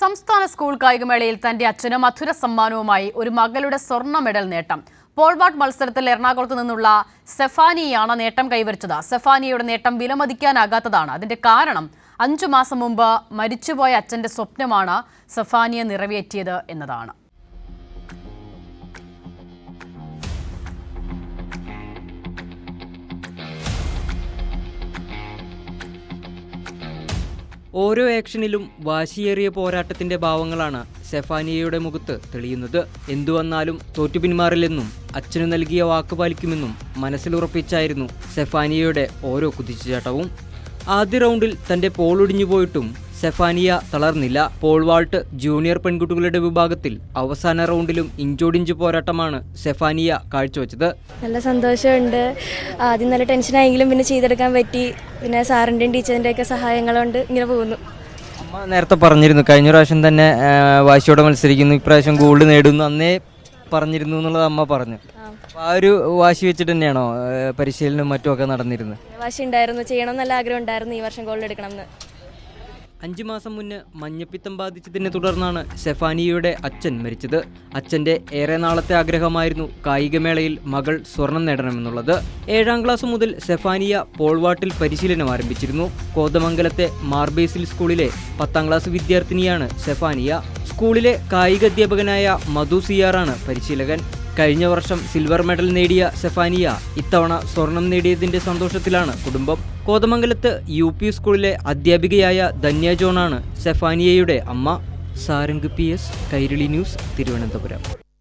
സംസ്ഥാന സ്കൂൾ കായികമേളയിൽ തന്റെ അച്ഛന് മധുര സമ്മാനവുമായി ഒരു മകളുടെ സ്വർണ മെഡൽ നേട്ടം. പോൾവാട്ട് മത്സരത്തിൽ എറണാകുളത്ത് നിന്നുള്ള സെഫാനിയാണ് നേട്ടം കൈവരിച്ചത്. സെഫാനിയുടെ നേട്ടം വിലമതിക്കാനാകാത്തതാണ്. അതിന്റെ കാരണം അഞ്ചു മാസം മുമ്പ് മരിച്ചുപോയ അച്ഛന്റെ സ്വപ്നമാണ് സെഫാനിയെ നിറവേറ്റിയത് എന്നതാണ്. ഓരോ ആക്ഷനിലും വാശിയേറിയ പോരാട്ടത്തിന്റെ ഭാവങ്ങളാണ് സെഫാനിയയുടെ മുഖത്ത് തെളിയുന്നത്. എന്തു വന്നാലും തോറ്റു പിന്മാറില്ലെന്നും അച്ഛനു നൽകിയ വാക്ക് പാലിക്കുമെന്നും മനസ്സിലുറപ്പിച്ചായിരുന്നു സെഫാനിയയുടെ ഓരോ കുതിച്ചുചാട്ടവും. ആദ്യ റൗണ്ടിൽ തന്റെ പോളൊടിഞ്ഞു പോയിട്ടും സെഫാനിയ തളർന്നില്ല. പോൾവാൾട്ട് ജൂനിയർ പെൺകുട്ടികളുടെ വിഭാഗത്തിൽ അവസാന റൗണ്ടിലും ഇഞ്ചോടിഞ്ച് പോരാട്ടമാണ് സെഫാനിയ കാഴ്ചവെച്ചത്. നല്ല സന്തോഷമുണ്ട്. ആദ്യം നല്ല ടെൻഷനായെങ്കിലും പിന്നെ ചെയ്തെടുക്കാൻ പറ്റി. പിന്നെ സാറിന്റെയും ടീച്ചറിന്റെയൊക്കെ സഹായങ്ങളുണ്ട്. സഹായങ്ങൾ കൊണ്ട് ഇങ്ങനെ പോകുന്നു. അമ്മ നേരത്തെ പറഞ്ഞിരുന്നു കഴിഞ്ഞ പ്രാവശ്യം തന്നെ വാശിയോടെ മത്സരിക്കുന്നു. ഇപ്രാവശ്യം ഗോൾഡ് നേടുന്നു. അന്നേ പറഞ്ഞിരുന്നു എന്നുള്ളത് അമ്മ പറഞ്ഞു. ആ. ഒരു വാശി വെച്ചിട്ട് തന്നെയാണോ പരിശീലനം മറ്റുമൊക്കെ നടന്നിരുന്നത്? വാശി ഉണ്ടായിരുന്നു. ചെയ്യണം നല്ല ആഗ്രഹം ഉണ്ടായിരുന്നു ഈ വർഷം ഗോൾഡ് എടുക്കണം എന്ന് അഞ്ചു മാസം മുന്ന് മഞ്ഞപ്പിത്തം ബാധിച്ചതിനെ തുടർന്നാണ് സെഫാനിയയുടെ അച്ഛൻ മരിച്ചത്. അച്ഛന്റെ ഏറെ നാളത്തെ ആഗ്രഹമായിരുന്നു കായികമേളയിൽ മകൾ സ്വർണം നേടണമെന്നുള്ളത്. ഏഴാം ക്ലാസ് മുതൽ സെഫാനിയ പോൾവാട്ടിൽ പരിശീലനം ആരംഭിച്ചിരുന്നു. കോതമംഗലത്തെ മാർബേസിൽ സ്കൂളിലെ പത്താം ക്ലാസ് വിദ്യാർത്ഥിനിയാണ് സെഫാനിയ സ്കൂളിലെ കായിക അധ്യാപകനായ മധു സിയാറാണ് പരിശീലകൻ. കഴിഞ്ഞ വർഷം സിൽവർ മെഡൽ നേടിയ സെഫാനിയ ഇത്തവണ സ്വർണം നേടിയതിന്റെ സന്തോഷത്തിലാണ് കുടുംബം. കോതമംഗലത്ത് യു പി സ്കൂളിലെ അധ്യാപികയായ ധന്യ ജോണാണ് സെഫാനിയയുടെ അമ്മ. Sarang P S Kairali news Thiruvananthapuram.